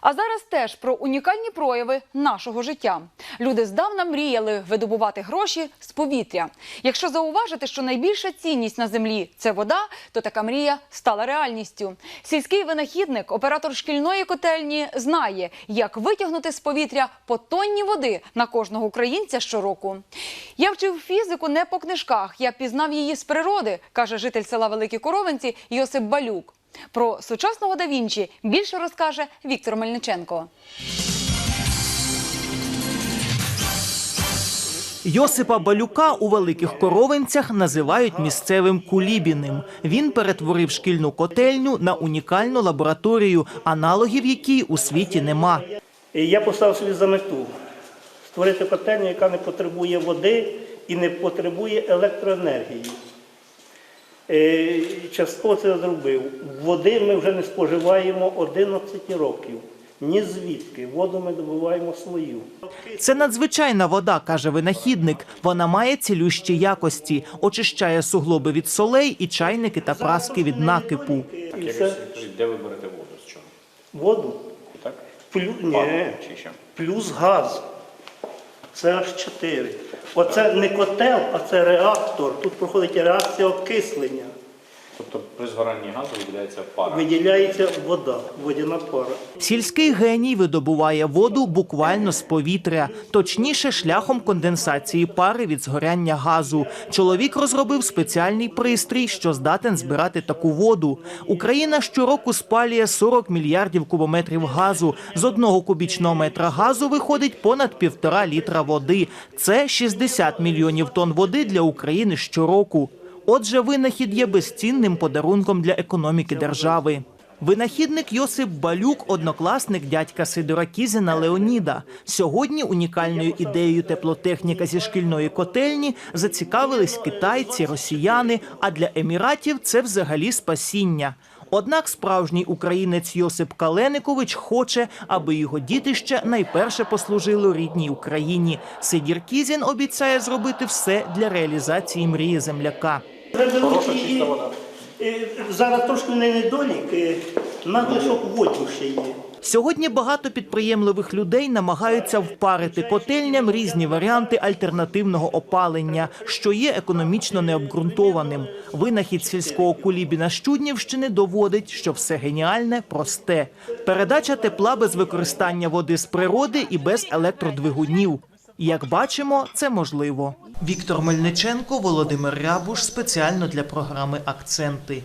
А зараз теж про унікальні прояви нашого життя. Люди здавна мріяли видобувати гроші з повітря. Якщо зауважити, що найбільша цінність на землі це вода, то така мрія стала реальністю. Сільський винахідник, оператор шкільної котельні, знає, як витягнути з повітря по тонні води на кожного українця щороку. Я вчив фізику не по книжках, я пізнав її з природи, каже житель села Великі Коровинці Йосип Балюк. Про сучасного да Вінчі більше розкаже Віктор Мельниченко. Йосипа Балюка у великих коровинцях називають місцевим кулібіним. Він перетворив шкільну котельню на унікальну лабораторію, аналогів якій у світі нема. Я поставив собі за мету створити котельню, яка не потребує води і не потребує електроенергії. Е, Частково це зробив. Води ми вже не споживаємо 11 років. Ні звідки. Воду ми добуваємо свою. Це надзвичайна вода, каже винахідник. Вона має цілющі якості, очищає суглоби від солей і чайники та праски від накипу. Як все. де ви берете воду? З чого? Воду. Так? Плю... Ні. Плюс газ. Це аж 4. Оце не котел, а це реактор. Тут проходить реакція окислення. Тобто при згоранні газу виділяється пара. Виділяється вода, водяна пара. Сільський геній видобуває воду буквально з повітря, точніше шляхом конденсації пари від згоряння газу. Чоловік розробив спеціальний пристрій, що здатен збирати таку воду. Україна щороку спалює 40 мільярдів кубометрів газу. З одного кубічного метра газу виходить понад півтора літра води. Це 60 мільйонів тонн води для України щороку. Отже, винахід є безцінним подарунком для економіки держави. Винахідник Йосип Балюк, однокласник дядька Сидора Кізіна Леоніда. Сьогодні унікальною ідеєю теплотехніка зі шкільної котельні зацікавились китайці, росіяни. А для еміратів це взагалі спасіння. Однак справжній українець Йосип Каленикович хоче, аби його дітище найперше послужило рідній Україні. Сидір Кізін обіцяє зробити все для реалізації мрії земляка. Хороша чиста вода. е, Зараз трошки не недолік, е, надлишок водню ще є. Сьогодні багато підприємливих людей намагаються впарити котельням різні варіанти альтернативного опалення, що є економічно необґрунтованим. Винахід сільського кулібіна з Чуднівщини доводить, що все геніальне просте. Передача тепла без використання води з природи і без електродвигунів. Як бачимо, це можливо. Віктор Мельниченко, Володимир Рябуш спеціально для програми Акценти.